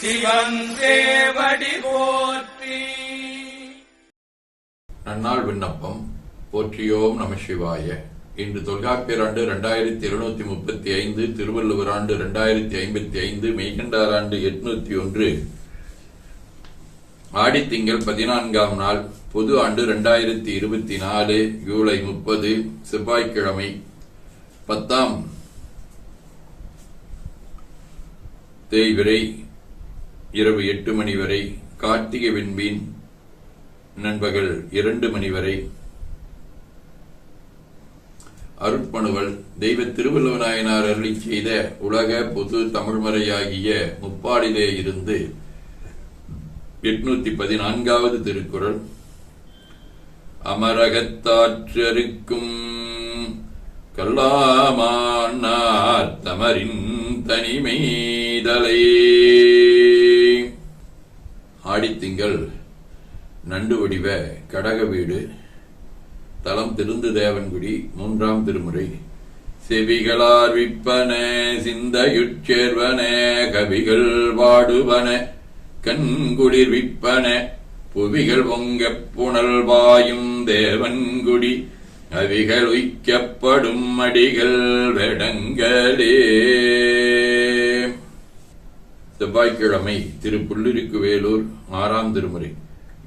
சிவன் போற்றி. நன்னாள் விண்ணப்பம் போற்றியோம் நம சிவாய. இன்று தொல்காப்பியர் ஆண்டு இரண்டாயிரத்தி இருநூத்தி முப்பத்தி ஐந்து திருவள்ளுவர் ஆண்டு இரண்டாயிரத்தி ஐம்பத்தி ஐந்து மெய்கண்டார் ஆண்டு எட்நூத்தி ஒன்று. ஆடித்திங்கள் பதினான்காம் நாள் பொது ஆண்டு இரண்டாயிரத்தி இருபத்தி நாலு ஜூலை முப்பது செவ்வாய்க்கிழமை பத்தாம் தேய்விரை இரவு எட்டு மணி வரை கார்த்திகை விண்மீன் நண்பகல் இரண்டு மணி வரை அருட்பணுவல் தெய்வ திருவள்ளுவநாயனார் அருளி செய்த உலக பொது தமிழ்மறையாகிய முப்பாடிலே இருந்து எட்நூத்தி பதினான்காவது திருக்குறள். அமரகத்தாற்றருக்கும் கல்லாமான் தமரின் தனிமைதலே ஆடித்திங்கள் நண்டு வடிவ கடக வீடு. தலம் திருந்து தேவன்குடி மூன்றாம் திருமுறை. செவிகளார் விற்பன சிந்தையுட்சேர்வன கவிகள் பாடுவன கண்குளிர் விற்பன புவிகள் பொங்க புனல் பாயும் தேவன்குடி. அவிகள் உய்க்கப்படும் அடிகள் வெடங்களே. செவ்வாய்க்கிழமை திரு புல்லிருக்கு வேலூர் ஆறாம் திருமுறை.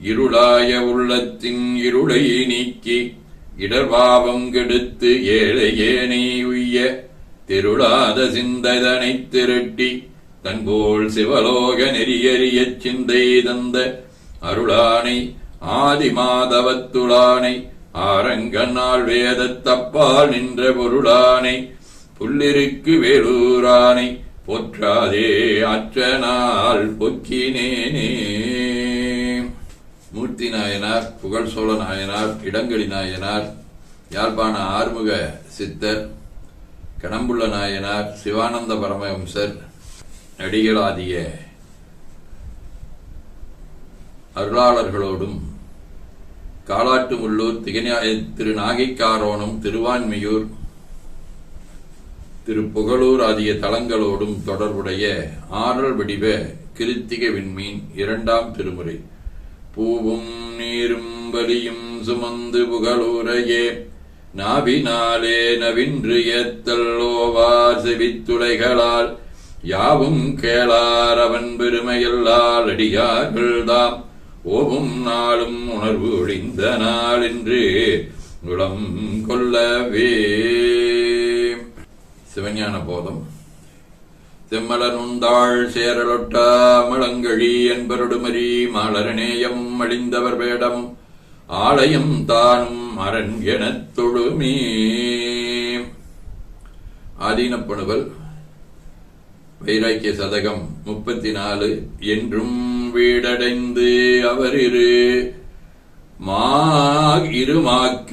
இருளாய உள்ளத்தின் இருளை நீக்கி இடர்பாவம் கெடுத்து ஏழை ஏனை உய்ய திருளாத சிந்ததனைத் திரட்டி தன்போல் சிவலோக நெறியறிய சிந்தை தந்த அருளானை ஆதி மாதவத்துளானை ஆரங்கநாள் தப்பால் நின்ற பொருளானை புல்லிருக்கு வேலூரானை போற்றாதே அற்றனால் பொக்கினேனே. மூர்த்தி நாயனார் புகழ் சோழ நாயனார் இடங்களி நாயனார் யாழ்ப்பாண ஆறுமுக சித்தர் கடம்புள்ள நாயனார் சிவானந்த பரமஹம்சர் நடிகளாதிய அருளாளர்களோடும் காலாட்டுமுள்ளூர் திகநாய திரு நாகைக்காரோணம் திருவான்மியூர் திரு புகழூர் ஆகிய தலங்களோடும் தொடர்புடைய ஆறல் வடிவ கிருத்திக விண்மீன் இரண்டாம் திருமுறை. பூவும் நீரும் வலியும் சுமந்து புகழூரையே நாவினாலே நவின்று ஏத்தல்லோவார் செவித்துளைகளால் யாவும் கேளார் அவன் பெருமையல்லால் அடியார்கள்தாம் ஓவும் நாளும் உணர்வு ஒழிந்த நாள் என்று குளம் கொள்ளவே சிவஞான போதம் செம்மலன் உந்தாள் சேரலொட்டா மலங்கழி என்பருடுமரி மலரநேயம் அழிந்தவர் வேடம். ஆலயம் தானும் அரண் எனத் தொழுமே. ஆதீனப்பணுவல் வைராக்கிய சதகம் முப்பத்தி நாலு என்றும் வீடடைந்து அவரிரு. மா இருமாக்க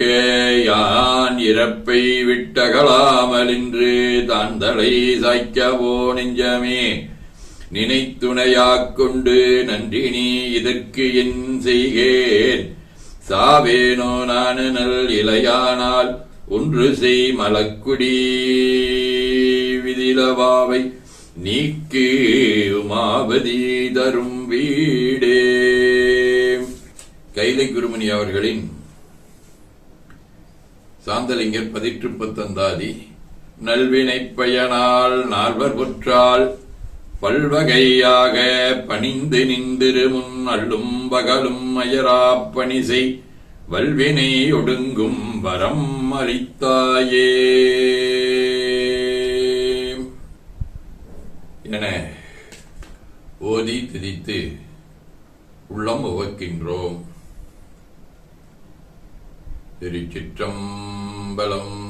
யான் இறப்பை விட்டகலாமலின்று தாந்தலை சாய்க்கவோ நெஞ்சமே. நினைத்துணையாக் கொண்டு நன்றி நீ இதற்கு என் செய்கேன். சாவேனோ நான் நல் இலையானால் ஒன்று செய் மலக்குடி விதிலவாவை நீக்கு உமாபதி தரும் வீடே. கைலை குருமணி அவர்களின் சாந்தலிங்கர் பதிற்று பத்தந்தாதி நல்வினை பயனால் நால்வர் புற்றால் பல்வகையாக பணிந்து நின்றிரு முன் அள்ளும் பகலும் அயரா பணிசை வல்வினை ஒடுங்கும் வரம் அளித்தாயே. என ஓதி திதித்து உள்ளம் உவக்கின்றோம். திருச்சிற்றம்பலம்.